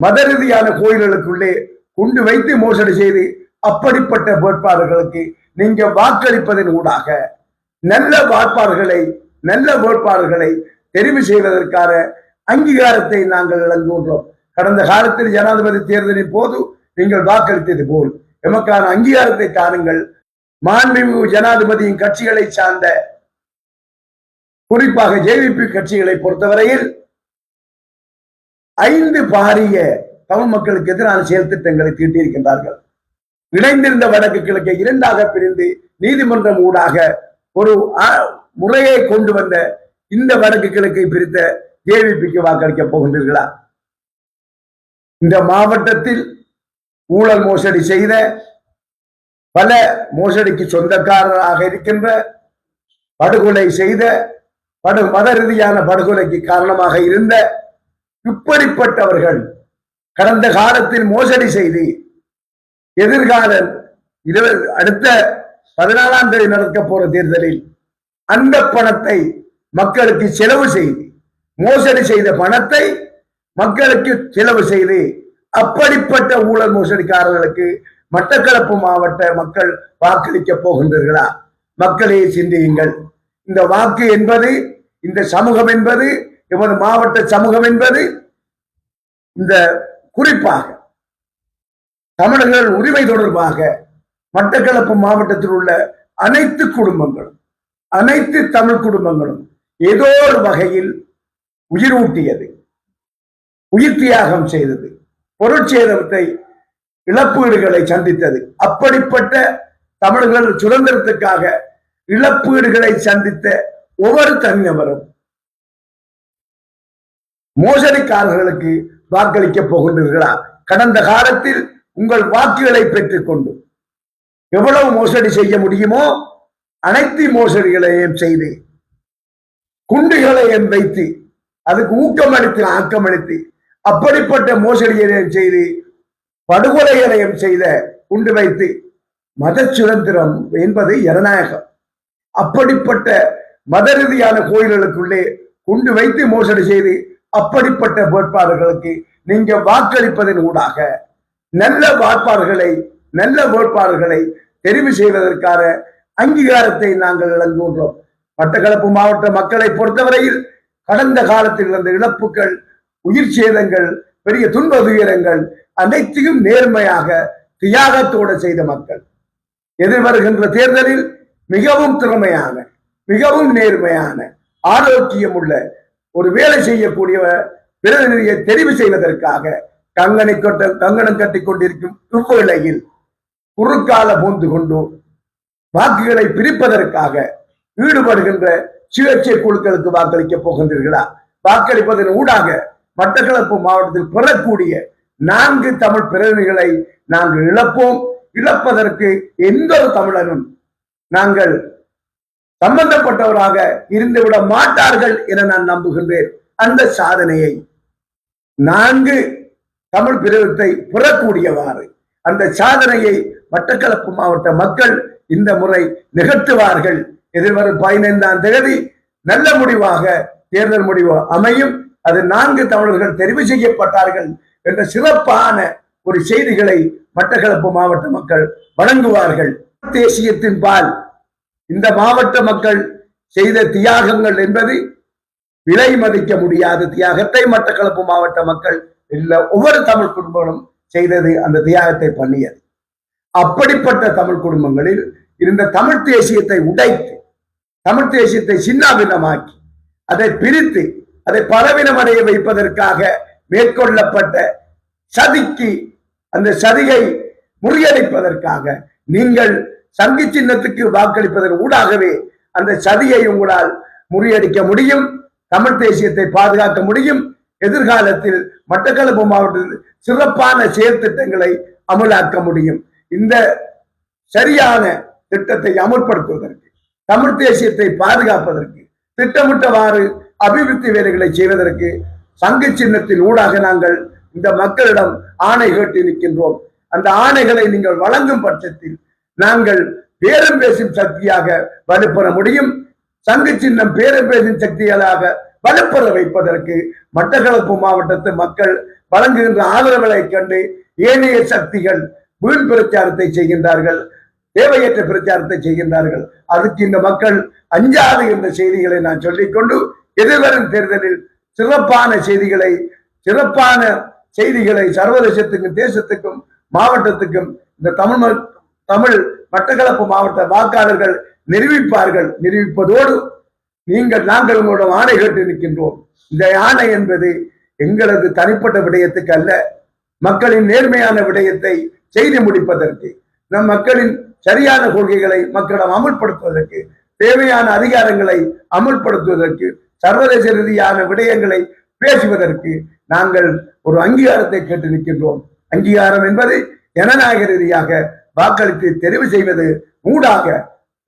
மத ரீதியான கோயில்களுக்குள்ளே கொண்டு வைத்து மோசடி செய்து அப்படிப்பட்ட வேட்பாளர்களுக்கு நீங்க வாக்களிப்பதன் ஊடாக நல்ல வாட்பாளர்களை நல்ல வேட்பாளர்களை தெரிவு செய்வதற்கான அங்கீகாரத்தை நாங்கள் வழங்குகின்றோம். கடந்த காலத்தில் ஜனாதிபதி தேர்தலின் போது நீங்கள் வாக்களித்தது போல் எமக்கான அங்கீகாரத்தை தாருங்கள் மாண்புமிகு ஜனாதிபதியின் கட்சிகளை சார்ந்த குறிப்பாக ஜேவிபி கட்சிகளை பொறுத்தவரையில் ஐந்து பாரிய தமிழ் மக்களுக்கு எதிரான செயல் திட்டங்களை தீட்டியிருக்கின்றார்கள். இணைந்திருந்த வடக்கு கிழக்கை இரண்டாக பிரிந்து நீதிமன்றம் ஊடாக ஒரு முறையை கொண்டு வந்த இந்த வடக்கு கிழக்கை பிரித்த ஜேவிபிக்கு வாக்களிக்க போகின்றீர்களா? இந்த மாவட்டத்தில் ஊழல் மோசடி செய்த பல மோசடிக்கு சொந்தக்காரராக இருக்கின்ற படுகொலை செய்த படு மத ரீதியான படுகொலைக்கு காரணமாக இருந்த இப்படிப்பட்டவர்கள் கடந்த காலத்தில் மோசடி செய்து எதிர்கால இருபது அடுத்த பதினாலாம் தேதி நடக்க போற தேர்தலில் அந்த பணத்தை மக்களுக்கு செலவு செய்து மோசடி செய்த பணத்தை மக்களுக்கு செலவு செய்து அப்படிப்பட்ட ஊழல் மோசடிக்காரர்களுக்கு மட்டக்களப்பு மாவட்ட மக்கள் வாக்களிக்க போகின்றீர்களா? மக்களே சிந்தியுங்கள். இந்த வாக்கு என்பது இந்த சமூகம் என்பது எமது மாவட்ட சமூகம் என்பது இந்த குறிப்பாக தமிழர்கள் உரிமை தொடர்பாக மட்டக்களப்பு மாவட்டத்தில் உள்ள அனைத்து குடும்பங்களும் அனைத்து தமிழ் குடும்பங்களும் ஏதோ ஒரு வகையில் உயிரூட்டியது உயிர் தியாகம் செய்தது பொருட்சேதத்தை இழப்பீடுகளை சந்தித்தது. அப்படிப்பட்ட தமிழர்கள் சுதந்திரத்துக்காக இழப்பீடுகளை சந்தித்த ஒவ்வொரு தனிநபரும் மோசடிக்காரர்களுக்கு வாக்களிக்க போகின்றீர்களா? கடந்த காலத்தில் உங்கள் வாக்குகளை பெற்றுக்கொண்டு எவ்வளவு மோசடி செய்ய முடியுமோ அனைத்து மோசடிகளையும் செய்து குண்டுகளையும் வைத்து அதுக்கு ஊக்கமளித்து ஆக்கமளித்து அப்படிப்பட்ட மோசடிகளையும் செய்து படுகொலைகளையும் செய்த குண்டு வைத்து மத சுதந்திரம் என்பது ஜனநாயகம். அப்படிப்பட்ட மத ரீதியான கோயில்களுக்குள்ளே குண்டு வைத்து மோசடி செய்து அப்படிப்பட்ட வேட்பாளர்களுக்கு நீங்க வாக்களிப்பதன் ஊடாக நல்ல வாட்பாளர்களை நல்ல வேட்பாளர்களை தெரிவு செய்வதற்கான அங்கீகாரத்தை நாங்கள் வழங்குகின்றோம். மட்டக்களப்பு மாவட்ட மக்களை பொறுத்தவரையில் கடந்த காலத்தில் இருந்த இழப்புகள் உயிர் சேதங்கள் பெரிய துன்ப துயரங்கள் அனைத்தையும் நேர்மையாக தியாகத்தோடு செய்த மக்கள். எதிர்வருகின்ற தேர்தலில் மிகவும் திறமையான மிகவும் நேர்மையான ஆரோக்கியம் உள்ள ஒரு வேலை செய்யக்கூடிய பிரதிநிதியை தெரிவு செய்வதற்காக கங்கனை கொட்ட கங்கணம் கட்டிக் கொண்டிருக்கும் இவ்வேளையில் குறுக்கால பூந்து கொண்டு வாக்குகளை பிரிப்பதற்காக ஈடுபடுகின்ற சுயேட்சை குழுக்களுக்கு வாக்களிக்க போகின்றீர்களா? வாக்களிப்பதன் ஊடாக மட்டக்களப்பு மாவட்டத்தில் பெறக்கூடிய நான்கு தமிழ் பிரதிநிதிகளை நாங்கள் இழப்போம். இழப்பதற்கு எந்த ஒரு தமிழனும் நாங்கள் சம்பந்தப்பட்டவராக இருந்துவிட மாட்டார்கள் என நான் நம்புகின்றேன். அந்த சாதனையை நான்கு தமிழ் பிரதத்தை புறக்கூடியவாறு அந்த சாதனையை மட்டக்களப்பு மாவட்ட மக்கள் இந்த முறை நிகழ்த்துவார்கள். எதிர்வரும் பதினைந்தாம் தேதி நல்ல முடிவாக தேர்தல் முடிவு அமையும். அது நான்கு தமிழர்கள் தெரிவு செய்யப்பட்டார்கள் என்ற சிறப்பான ஒரு செய்திகளை மட்டக்களப்பு மாவட்ட மக்கள் வழங்குவார்கள். தேசியத்தின் பால் இந்த மாவட்ட மக்கள் செய்த தியாகங்கள் என்பது விலை மதிக்க முடியாத தியாகத்தை மட்டக்களப்பு மாவட்ட மக்கள் இல்ல ஒவ்வொரு தமிழ் குடும்பங்களும் செய்தது அந்த தியாகத்தை பண்ணியது. அப்படிப்பட்ட தமிழ் குடும்பங்களில் இருந்த தமிழ் தேசியத்தை உடைத்து தமிழ் தேசியத்தை சின்னாபின்னமாக்கி அதை பிரித்து அதை பலவீனமடைய வைப்பதற்காக மேற்கொள்ளப்பட்ட சதிக்கு அந்த சதியை முறியடிப்பதற்காக நீங்கள் சங்கி சின்னத்துக்கு வாக்களிப்பதன் ஊடாகவே அந்த சதியை உங்களால் முறியடிக்க முடியும். தமிழ் தேசியத்தை பாதுகாக்க முடியும். எதிர்காலத்தில் மட்டக்களப்பு மாவட்டத்தில் சிறப்பான செயற்திட்டங்களை அமலாக்க முடியும். இந்த சரியான திட்டத்தை அமல்படுத்துவதற்கு தமிழ் தேசியத்தை பாதுகாப்பதற்கு திட்டமிட்டவாறு அபிவிருத்தி வேலைகளை செய்வதற்கு சங்கு சின்னத்தின் ஊடாக நாங்கள் இந்த மக்களிடம் ஆணை கேட்டு நிற்கின்றோம். அந்த ஆணைகளை நீங்கள் வழங்கும் பட்சத்தில் நாங்கள் பேரம் பேசும் சக்தியாக வலுப்பெற முடியும். சங்கு சின்னம் பேரம் பேசும் சக்திகளாக வலுப்பெற வைப்பதற்கு மட்டக்களப்பு மாவட்டத்து மக்கள் வழங்குகின்ற ஆதரவுகளை கண்டு ஏனைய சக்திகள் வீண் பிரச்சாரத்தை செய்கின்றார்கள் தேவையற்ற பிரச்சாரத்தை செய்கின்றார்கள். அதுக்கு இந்த மக்கள் அஞ்சாது என்ற செய்திகளை நான் சொல்லிக்கொண்டு எதிர்வரும் தேர்தலில் சிறப்பான செய்திகளை சிறப்பான செய்திகளை சர்வதேசத்துக்கும் தேசத்துக்கும் மாவட்டத்துக்கும் இந்த தமிழ் தமிழ் மட்டக்களப்பு மாவட்ட வாக்காளர்கள் நிரூபிப்பார்கள். நிரூபிப்பதோடு நீங்கள் நாங்கள் உங்களோட ஆணை கேட்டு நிற்கின்றோம். இந்த ஆணை என்பது எங்களது தனிப்பட்ட விடயத்துக்கு அல்ல மக்களின் நேர்மையான விடயத்தை செய்து முடிப்பதற்கு நம் மக்களின் சரியான கொள்கைகளை மக்களிடம் அமுல்படுத்துவதற்கு தேவையான அதிகாரங்களை அமுல்படுத்துவதற்கு சர்வதேச ரீதியான விடயங்களை பேசுவதற்கு நாங்கள் ஒரு அங்கீகாரத்தை கேட்டு நிற்கின்றோம். அங்கீகாரம் என்பது ஜனநாயக ரீதியாக வாக்களித்து தெரிவு செய்வது ஊடாக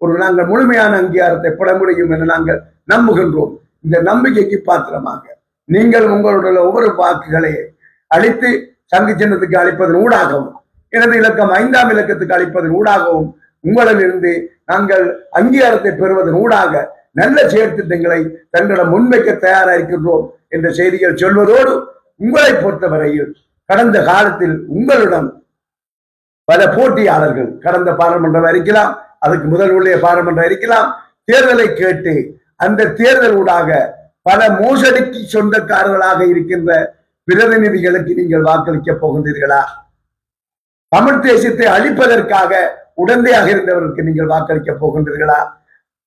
ஒரு நாங்கள் முழுமையான அங்கீகாரத்தை பெற முடியும் என நாங்கள் நம்புகின்றோம். இந்த நம்பிக்கைக்கு பாத்திரமாக நீங்கள் உங்களுடைய ஒவ்வொரு வாக்குகளை அளித்து சங்கு சின்னத்துக்கு அளிப்பதன் ஊடாகவும் எனது இலக்கம் ஐந்தாம் இலக்கத்துக்கு அளிப்பதன் ஊடாகவும் உங்களிலிருந்து நாங்கள் அங்கீகாரத்தை பெறுவதன் ஊடாக நல்ல செயற்திட்டங்களை தங்களிடம் முன்வைக்க தயாராக இருக்கின்றோம் என்ற செய்திகள் சொல்வதோடு உங்களை பொறுத்தவரையில் கடந்த காலத்தில் உங்களிடம் பல போட்டியாளர்கள் கடந்த பாராளுமன்றம் இருக்கலாம் அதுக்கு முதல் உள்ள பாராளுமன்றம் இருக்கலாம் தேர்தலை கேட்டு அந்த தேர்தல் ஊடாக பல மோசடிக்கு சொந்தக்காரர்களாக இருக்கின்ற பிரதிநிதிகளுக்கு நீங்கள் வாக்களிக்க போகின்றீர்களா? தமிழ் தேசத்தை அழிப்பதற்காக உடந்தையாக இருந்தவருக்கு நீங்கள் வாக்களிக்க போகின்றீர்களா?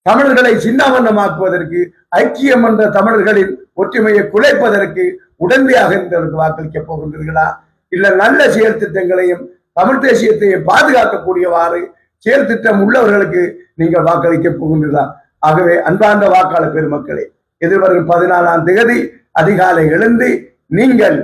தமிழர்களை சின்னாவண்ணமாக்குவதற்கு ஐக்கியம் என்ற தமிழர்களின் ஒற்றுமையை குலைப்பதற்கு உடந்தையாக இருந்தவருக்கு வாக்களிக்க போகின்றீர்களா? இல்ல நல்ல செயல் திட்டங்களையும் தமிழ் தேசியத்தை பாதுகாக்கக்கூடியவாறு செயல் திட்டம் உள்ளவர்களுக்கு நீங்கள் வாக்களிக்க போகின்றதா? ஆகவே அன்பார்ந்த வாக்காளர் பெருமக்களே எதிர்வரும் பதினாலாம் தேதி அதிகாலை எழுந்து நீங்கள்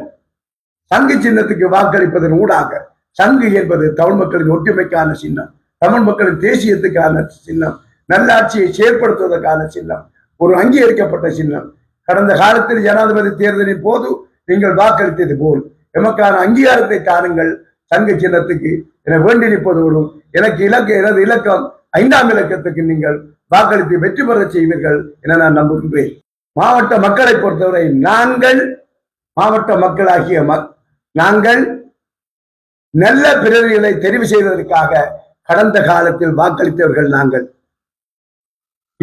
சங்கு சின்னத்துக்கு வாக்களிப்பதன் ஊடாக சங்கு என்பது தமிழ் மக்களின் ஒற்றுமைக்கான சின்னம் தமிழ் மக்களின் தேசியத்துக்கான சின்னம் நல்லாட்சியை செயற்படுத்துவதற்கான சின்னம் ஒரு அங்கீகரிக்கப்பட்ட சின்னம். கடந்த காலத்தில் ஜனாதிபதி தேர்தலின் போது நீங்கள் வாக்களித்தது போல் எமக்கான அங்கீகாரத்தை தாருங்கள் சங்க சின்னத்துக்கு என வேண்டி நிற்பதோடும் எனக்கு இலக்கு எனது இலக்கம் ஐந்தாம் இலக்கத்துக்கு நீங்கள் வாக்களித்து வெற்றி பெற செய்வீர்கள் என நான் நம்புகின்றேன். மாவட்ட மக்களை பொறுத்தவரை நாங்கள் மாவட்ட மக்களாகிய மக் நாங்கள் நல்ல பிரதிகளை தெரிவு செய்வதற்காக கடந்த காலத்தில் வாக்களித்தவர்கள் நாங்கள்.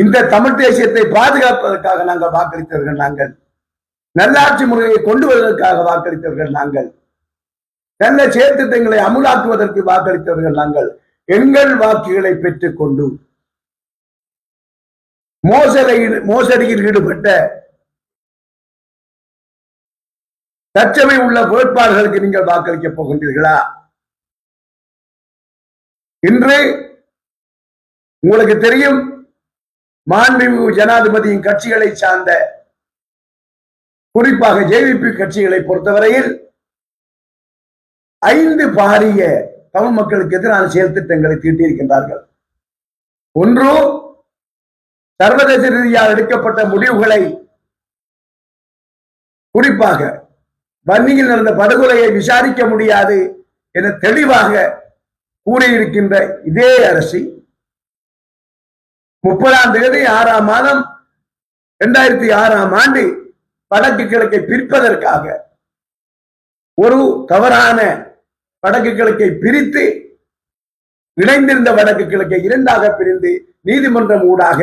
இந்த தமிழ் தேசியத்தை பாதுகாப்பதற்காக நாங்கள் வாக்களித்தவர்கள் நாங்கள். நல்லாட்சி முறையை கொண்டு வருவதற்காக வாக்களித்தவர்கள் நாங்கள். நல்ல செயற்திட்டங்களை அமுலாக்குவதற்கு வாக்களித்தவர்கள் நாங்கள். எங்கள் வாக்குகளை பெற்றுக் கொண்டு. மோசடி மோசடியில் ஈடுபட்ட தச்சமை உள்ள வேட்பாளர்களுக்கு நீங்கள் வாக்களிக்க போகின்றீர்களா? இன்று உங்களுக்கு தெரியும் மாண்புமிகு ஜனாதிபதியின் கட்சிகளை சார்ந்த குறிப்பாக ஜேவிபி கட்சிகளை பொறுத்தவரையில் ஐந்து பாரிய தமிழ் மக்களுக்கு எதிரான செயல் திட்டங்களை தீட்டியிருக்கின்றார்கள். ஒன்று சர்வதேச ரீதியாக எடுக்கப்பட்ட முடிவுகளை குறிப்பாக வன்னியில் நடந்த படுகொலையை விசாரிக்க முடியாது என தெளிவாக கூறியிருக்கின்ற இதே அரசு முப்பதாம் தேதி ஆறாம் மாதம் இரண்டாயிரத்தி ஆறாம் ஆண்டு வடக்கு கிழக்கை பிரிப்பதற்காக ஒரு தவறான வடக்கு கிழக்கை பிரித்து இணைந்திருந்த வடக்கு கிழக்கை இரண்டாக பிரிந்து நீதிமன்றம் ஊடாக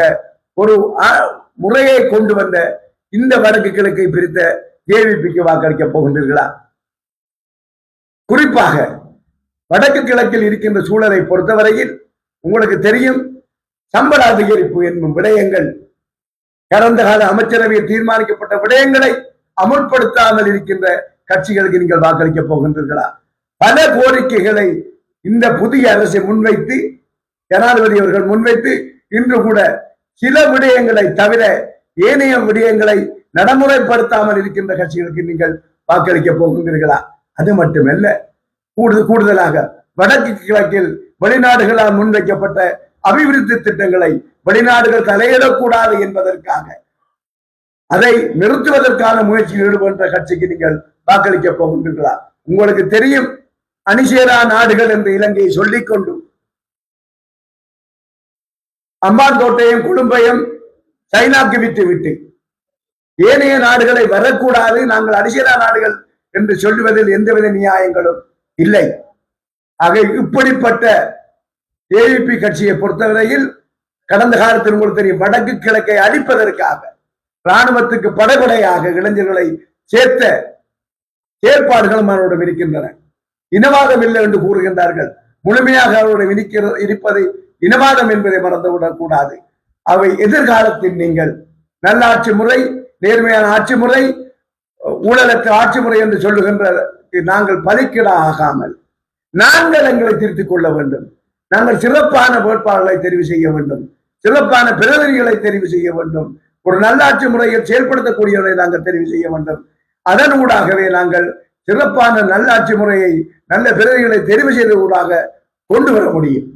ஒரு முறையை கொண்டு வந்த இந்த வடக்கு கிழக்கை பிரித்த ஜேவிபிக்கு வாக்களிக்க போகின்றீர்களா? குறிப்பாக வடக்கு கிழக்கில் இருக்கின்ற சூழலை பொறுத்தவரையில் உங்களுக்கு தெரியும் சம்பள அதிகரிப்பு என்னும் விடயங்கள் கடந்த கால அமைச்சரவையில் தீர்மானிக்கப்பட்ட விடயங்களை அமுல்படுத்தாமல் இருக்கின்ற கட்சிகளுக்கு நீங்கள் வாக்களிக்க போகின்றீர்களா? பல கோரிக்கைகளை இந்த புதிய அரசை முன்வைத்து ஜனாதிபதி அவர்கள் முன்வைத்து இன்று கூட சில விடயங்களை தவிர ஏனைய விடயங்களை நடைமுறைப்படுத்தாமல் இருக்கின்ற கட்சிகளுக்கு நீங்கள் வாக்களிக்க போகின்றீர்களா? அது மட்டுமல்ல கூடுதல் கூடுதலாக வடக்கு கிழக்கில் வெளிநாடுகளால் முன்வைக்கப்பட்ட அபிவிருத்தி திட்டங்களை வெளிநாடுகள் தலையிடக்கூடாது என்பதற்காக அதை நிறுத்துவதற்கான முயற்சியில் ஈடுபட்ட கட்சிக்கு நீங்கள் வாக்களிக்க போகின்றீர்களா? உங்களுக்கு தெரியும் அணிசேரா நாடுகள் என்று இலங்கையை சொல்லிக்கொண்டு அம்பாந்தோட்டையும் குடும்பையும் சைனாக்கு விட்டு விட்டு ஏனைய நாடுகளை வரக்கூடாது நாங்கள் அணிசேரா நாடுகள் என்று சொல்லுவதில் எந்தவித நியாயங்களும் இல்லை. ஆக இப்படிப்பட்ட ஏவிபி கட்சியை பொறுத்தவரையில் கடந்த காலத்தில் உங்களுக்கு தெரியும் வடக்கு கிழக்கை அழிப்பதற்காக ராணுவத்துக்கு படகுடையாக இளைஞர்களை சேர்த்த செயற்பாடுகளும் அவனுடன் இருக்கின்றன. இனவாதம் இல்லை என்று கூறுகின்றார்கள். முழுமையாக அவருடைய விதிக்கிற இருப்பதை இனவாதம் என்பதை மறந்துவிடக் கூடாது. அவை எதிர்காலத்தில் நீங்கள் நல்லாட்சி முறை நேர்மையான ஆட்சி முறை ஊழலற்ற ஆட்சி முறை என்று சொல்லுகின்ற நாங்கள் பலிக்கிட ஆகாமல் நாங்கள் எங்களை திருத்திக் கொள்ள வேண்டும். நாங்கள் சிறப்பான வேட்பாளர்களை தெரிவு செய்ய வேண்டும். சிறப்பான பிரதிநிதிகளை தெரிவு செய்ய வேண்டும். ஒரு நல்லாட்சி முறையில் செயல்படுத்தக்கூடியவரை நாங்கள் தெரிவு செய்ய வேண்டும். அதன் ஊடாகவே நாங்கள் சிறப்பான நல்லாட்சி முறையை நல்ல பிறகுகளை தெரிவு செய்த ஊடாக கொண்டு வர முடியும்.